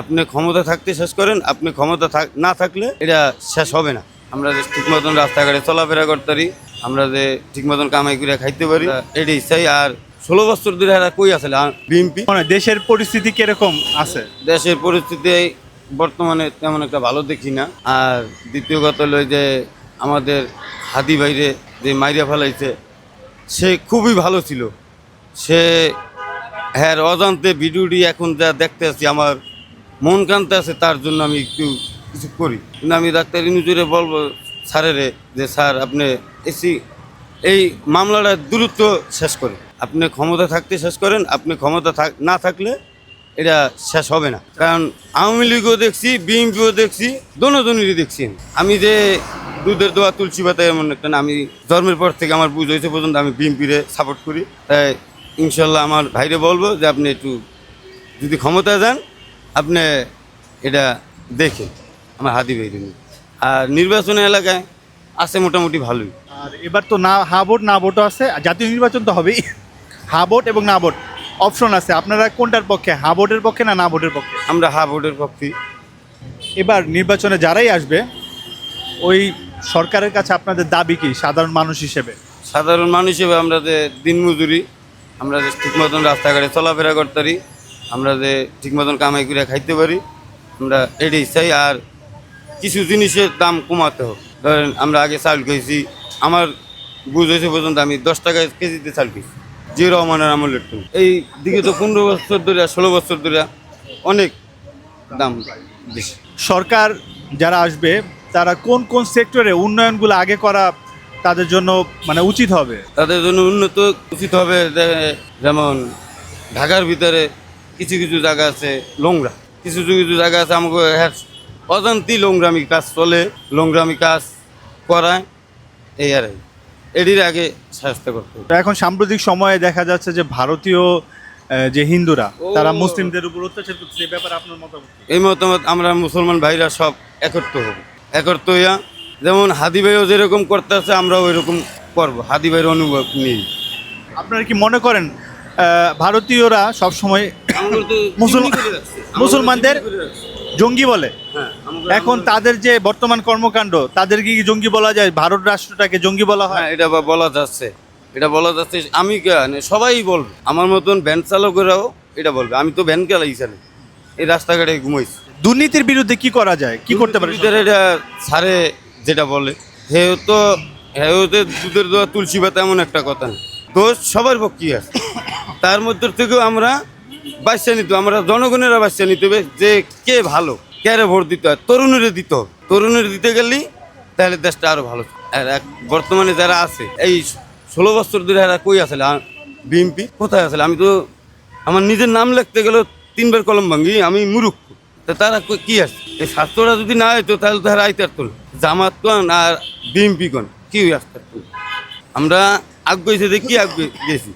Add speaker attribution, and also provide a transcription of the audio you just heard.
Speaker 1: আপনি ক্ষমতা থাকতে শেষ করেন আপনি ক্ষমতা না থাকলে এটা শেষ হবে না। আমরা যে ঠিক মতন রাস্তাঘাটে চলাফেরা করতে পারি আমরা যে ঠিক মতন কামাই করে খাইতে পারি এটাই চাই। আর ষোলো বছর ধরে এরা কই আসলে বিএনপি?
Speaker 2: মানে দেশের পরিস্থিতি কীরকম আছে?
Speaker 1: দেশের পরিস্থিতি বর্তমানে তেমন একটা ভালো দেখি না। আর দ্বিতীয় কথা হলো যে আমাদের হাদি বাইরে যে মাইরা ফেলাইছে সে খুবই ভালো ছিল। সে হ্যাঁ অজান্তে ভিডিওটি এখন যা দেখতে আছি আমার মন কানতে আছে, তার জন্য আমি একটু কিছু করি। কিন্তু আমি ডাক্তার ইনুজুরে বলব, স্যারেরে যে, স্যার, আপনি এসি এই মামলাটা দ্রুত শেষ করেন। আপনি ক্ষমতা থাকতে শেষ করেন, আপনি ক্ষমতা থাক- না থাকলে এটা শেষ হবে না। কারণ আওয়ামী লীগও দেখছি, বিএনপিও দেখছি দোনোজনেরই দেখছি আমি। যে দুধের দোয়া, তুলসী পাতা এমন একটা আমি জন্মের পর থেকে আমার বুঝ হয়েছে পর্যন্ত আমি বিএনপিরে সাপোর্ট করি। তাই ইনশাল্লাহ আমার ভাইরে বলব যে, আপনি একটু যদি ক্ষমতা যান আপনি এটা দেখেন আমার হাতি নিয়ে। আর নির্বাচনী এলাকায় আছে মোটামুটি ভালোই।
Speaker 2: আর এবার তো না হা ভোট না ভোটও আছে। আর জাতীয় নির্বাচন তো হবেই। হা ভোট এবং না ভোট অপশন আছে। আপনারা কোনটার পক্ষে? হা ভোটের পক্ষে না না ভোটের পক্ষে?
Speaker 1: আমরা হা ভোটের পক্ষে।
Speaker 2: এবার নির্বাচনে যারাই আসবে ওই সরকারের কাছে আপনাদের দাবি কি? সাধারণ মানুষ হিসেবে?
Speaker 1: সাধারণ মানুষ হিসেবে আমরা যে দিনমজুরি আমরা যে ঠিক মতন রাস্তাঘাটে চলাফেরা করতে পারি আমরা যে ঠিক মতন কামাই করে খাইতে পারি আমরা এটাই চাই আর কিছু জিনিসের দাম কমাতে হোক। ধরেন আমরা আগে চাল খেয়েছি আমার বুঝ হয়েছে পর্যন্ত আমি দশ টাকা কেজিতে চাল খেয়েছি জিও রহমানের আমলের তো এই দিকে তো পনেরো বছর ধরে ষোলো বছর ধরে অনেক দাম বেশি।
Speaker 2: সরকার যারা আসবে তারা কোন কোন সেক্টরে উন্নয়নগুলো আগে করা তাদের জন্য মানে উচিত হবে?
Speaker 1: তাদের জন্য উন্নত উচিত হবে যেমন ঢাকার ভিতরে কিছু কিছু জায়গা আছে। নোংরা। কিছু কিছু কিছু জায়গা আছে আমাকে হ্যাঁ অজান্তি নোংরামি কাজ চলে নোংরামি কাজ করায়। এই আর। এটির আগে শাস্তি করতে
Speaker 2: এখন সাম্প্রতিক সময়ে দেখা যাচ্ছে যে ভারতীয় যে হিন্দুরা তারা মুসলিমদের উপর অত্যাচার করছে এই ব্যাপারে আপনার মতামত
Speaker 1: এই মতামত আমরা মুসলমান ভাইরা সব একত্র হব। একত্র হইয়া যেমন হাদি ভাইও যেরকম করতে আছে আমরাও ওইরকম করব। হাদি ভাইয়ের অনুভব নেই।
Speaker 2: আপনারা কি মনে করেন ভারতীয়রা সব সময় মুসলমান- মুসলমানদের- জঙ্গি বলে।
Speaker 1: হ্যাঁ,
Speaker 2: এখন তাদের যে বর্তমান কর্মকাণ্ড তাদের কি জঙ্গি বলা যায়? ভারত রাষ্ট্রটাকে জঙ্গি বলা হয়?
Speaker 1: হ্যাঁ এটা বলা যাচ্ছে। এটা বলা যাচ্ছে আমি কেন সবাই বলবে। আমার মতন ভ্যান চালকেরাও এটা বলবে। আমি তো ভ্যান চালাই চালাই এই রাস্তাঘাটে ঘুমাইছি।
Speaker 2: দুর্নীতির বিরুদ্ধে কি করা যায়? কি করতে পারে
Speaker 1: এটা সারে যেটা বলে। তো হেও তো দুধের দোয়া তুলসী পাতা এমন একটা কথা না। দোষ সবার পক্ষেই আছে। তার মধ্যে থেকেও আমরা বাচ্চা নিতে, আমরা জনগণেরা বাচ্চা নিতে হবে যে কে ভালো কে ভোট দিতে হয় তরুণের দিতে। হবে তরুণের দিতে গেলেই তাহলে দেশটা আরও ভালো আর বর্তমানে যারা আছে, এই ষোলো বছর ধরে এরা কই আসলে বিএমপি কোথায় আসলে আমি তো আমার নিজের নাম লিখতে গেলেও তিনবার কলম ভাঙ্গি আমি মুরুক্ষ। তা তারা কি আছে? এই স্বাস্থ্যটা যদি না হইতো, তাহলে তো আইতে পারতো না। জামাত আর বিএমপি কন কি আসতে পারতো। আমরা আগ গেছি যে কি আগ গেছি?